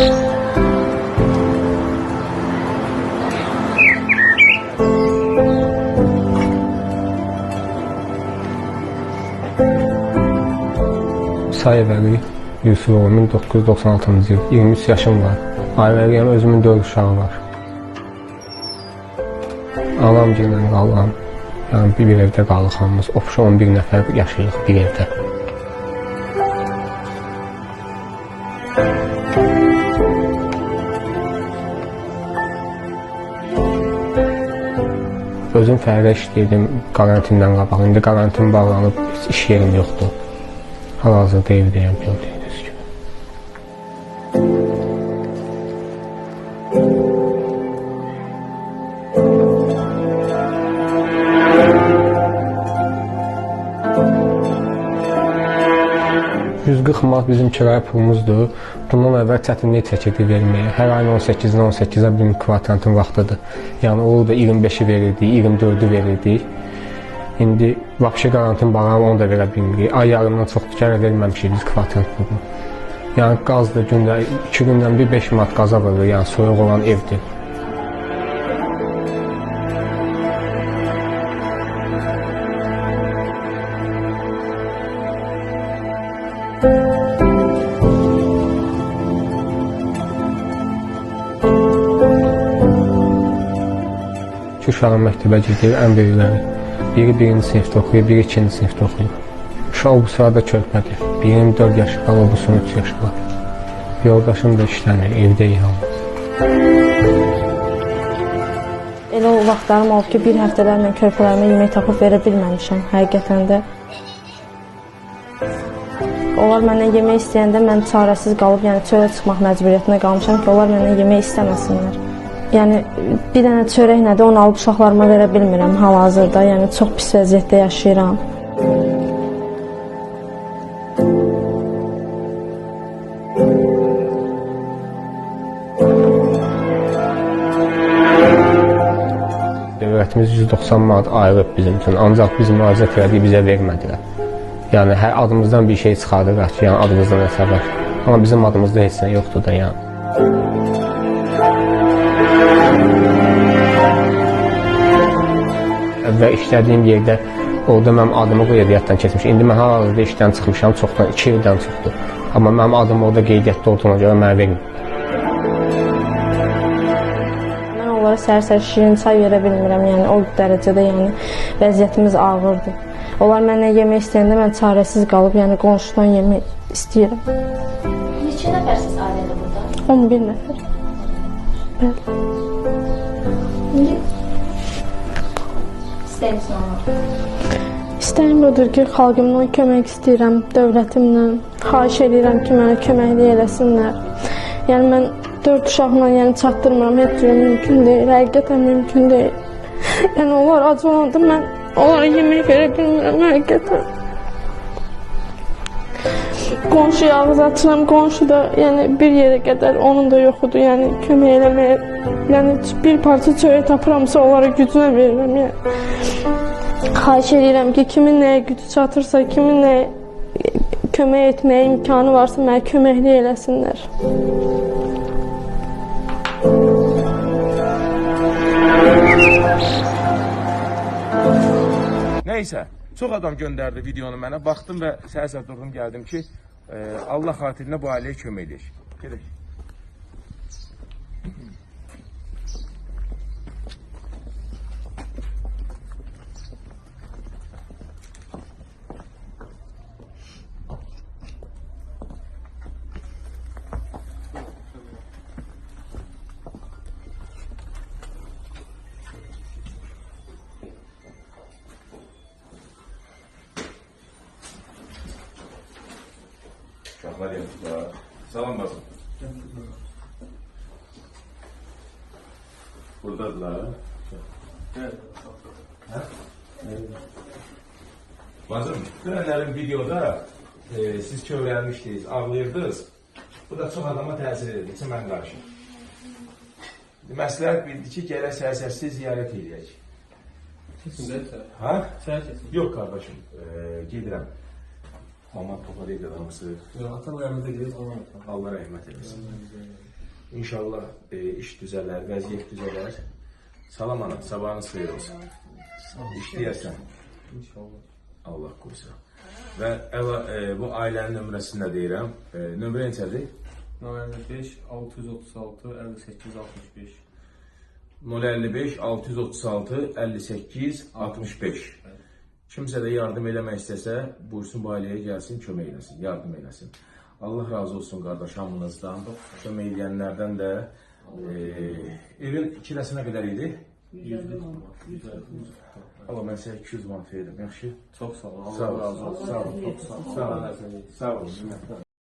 Sayev Əli Yusufov 1996-cı il 23 yaşım var. Ailəyəm özümün 4 uşağı var. Anam gilə qalan, yəni bir evdə qalıq hamımız. Ofşa 11 nəfər yaşayırıq bir evdə. özüm fərdə işləyirdim karantindən qabaq. İndi karantin bağlanıb, heç iş yerim yoxdur. Hal-hazırda evdəyəm, yoxdur. 140 manat bizim kirayə pulumuzdur. Bundan əvvəl çətinlik çəkirdi verməyə. Hər ayın 18-dən 18-ə bizim kvartantin vaxtıdır. Yəni olur da 25-i verirdik, 24-ü verirdik. İndi vəbşi qarantin bağlanıb onu da verə bilmirik. Ay yarımdan çox kərə verməmişik biz kvartant pulunu. Yəni qazdır gündə 2 gündən bir 5 manat qaza vurur, yəni soyuq olan evdir. İki uşağım məktəbə gedir, ən böyükləri. Biri birinci sinifdə oxuyur, biri ikinci sinifdə oxuyur. Uşaq bu sırada körpədir. Birinin 4 yaşı var, o bu 3 yaşı var. Yoldaşım da işləmir, evdəyik hamımız. Elə o vaxtlarım olub ki, bir həftələrlə körpələrimə yemək tapıb verə bilməmişəm həqiqətən də. Onlar məndən yemək istəyəndə mən çarəsiz qalıb, yəni çölə çıxmaq məcburiyyətində qalmışam ki, onlar məndən yemək istəməsinlər. Yəni bir dənə çörək nədir, onu alıb uşaqlarıma verə bilmirəm hal-hazırda. Yəni çox pis vəziyyətdə yaşayıram. Dövlətimiz 190 manat ayırıb bizim üçün, ancaq biz müraciət elədik, bizə vermədilər. Yəni hər adımızdan bir şey çıxardırlar ki, yəni adımızdan var. Amma bizim adımızda heç nə yoxdur da yəni. Əvvəl işlədiyim yerdə orada mənim adımı qeydiyyatdan keçmiş. İndi mən hal-hazırda işdən çıxmışam çoxdan, 2 ildən çoxdur. Amma mənim adım orada qeydiyyatda olduğuna görə mənə vermir. Mən onlara səhər-səhər şirin çay verə bilmirəm. Yəni o dərəcədə yəni vəziyyətimiz ağırdır. Onlar məndən yemək istəyəndə mən çarəsiz qalıb, yəni qonşudan yemək istəyirəm. Neçə nəfərsiz ailədə burada? 11 nəfər. Bəli. İndi istəyirsən onu. İstəyim budur ki, xalqımdan kömək istəyirəm, dövlətimdən. Xahiş edirəm ki, mənə köməklik eləsinlər. Yəni mən 4 uşaqla yəni çatdırmıram, heç cürə mümkün deyil, həqiqətən mümkün deyil. Yəni onlar ac olanda mən onlara yemək verə bilmirəm həqiqətən. Qonşuya ağız açıram, qonşu da yəni bir yerə qədər onun da yoxudur, yəni kömək eləməyə. Yəni bir parça çörək tapıramsa onlara gücünə verirəm, yəni. Xahiş edirəm ki, kimin nəyə gücü çatırsa, kimin nəyə kömək etməyə imkanı varsa mənə köməklik eləsinlər. Nəysə, çox adam göndərdi videonu mənə. Baxdım və səhər-səhər durdum, gəldim ki, e, Allah xatirinə bu ailəyə kömək edək. Gedək. Uşaqlar yatdılar. Salam basın. Buradadılar. Bacım, dönənlərin videoda e, siz kövrəlmişdiniz, ağlayırdınız. Bu da çox adama təsir edir, ki, mən qarşı. Məsləhət bildi ki, gərək səhər-səhərsiz ziyarət edək. Ha? Yox qardaşım, e, gedirəm. Mama topa deyil adamısı. Atam rəhmətə gedib ona Allah rəhmət eləsin. İnşallah e, iş düzələr, vəziyyət düzələr. Salam ana, sabahınız xeyir olsun. İşləyərsən. İnşallah. Allah qoysa. Və əla, e, bu ailənin nömrəsini də deyirəm. E, nömrə neçədir? Nömrə 5 636 58 65. 055 636 58 65. Kimsə də yardım eləmək istəsə, buyursun bu ailəyə gəlsin, kömək eləsin, yardım eləsin. Allah razı olsun qardaş hamınızdan, kömək edənlərdən də. E, evin kirəsinə qədər idi? Allah mən sizə 200 manat verirəm, yaxşı? Çox sağ ol. Sağ Allah razı olsun. sağ ol, Çox sağ ol. sağ ol, sağ ol.